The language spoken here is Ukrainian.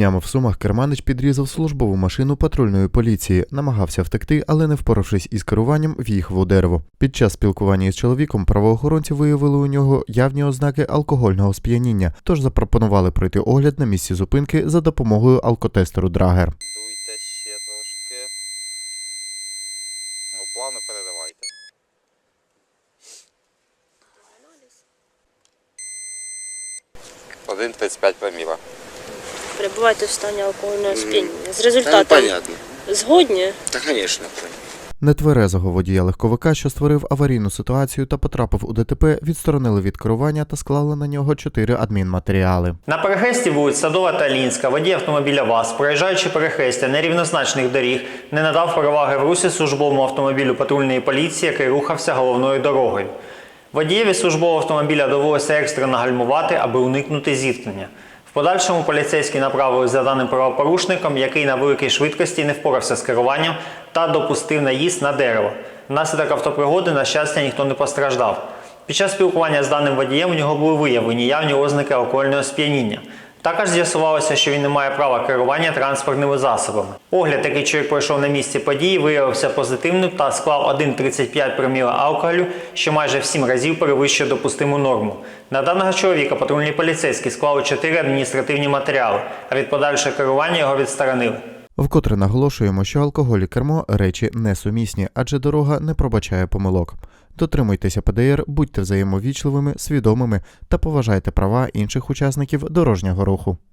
Днями в Сумах керманич підрізав службову машину патрульної поліції, намагався втекти, але не впоравшись із керуванням, в'їхав у дерево. Під час спілкування із чоловіком правоохоронці виявили у нього явні ознаки алкогольного сп'яніння, тож запропонували пройти огляд на місці зупинки за допомогою алкотестеру Драгер. Дуйте ще трошки. Ну, плавно передавайте. Один 35 проміла. Перебуваєте в стані алкогольного сп'яніння. З Та результатом понятно. згодні Та, конечно. Нетверезого водія легковика, що створив аварійну ситуацію та потрапив у ДТП, відсторонили від керування та склали на нього чотири адмінматеріали. На перехресті вулиць Садова та Лінська водій автомобіля ВАЗ, проїжджаючи перехрестя нерівнозначних доріг, не надав переваги в русі службовому автомобілю патрульної поліції, який рухався головною дорогою. Водієві службового автомобіля довелося екстрено гальмувати, аби уникнути зіткнення. В подальшому поліцейські направили за даним правопорушником, який на великій швидкості не впорався з керуванням та допустив наїзд на дерево. Внаслідок автопригоди, на щастя, ніхто не постраждав. Під час спілкування з даним водієм у нього були виявлені явні ознаки алкогольного сп'яніння. Також з'ясувалося, що він не має права керування транспортними засобами. Огляд, який чоловік пройшов на місці події, виявився позитивним та склав 1,35 проміла алкоголю, що майже в 7 разів перевищує допустиму норму. На даного чоловіка патрульні поліцейські склали 4 адміністративні матеріали, а від подальшого керування його відсторонили. Вкотре наголошуємо, що алкоголь і кермо речі несумісні, адже дорога не пробачає помилок. Дотримуйтеся ПДР, будьте взаємовічливими, свідомими та поважайте права інших учасників дорожнього руху.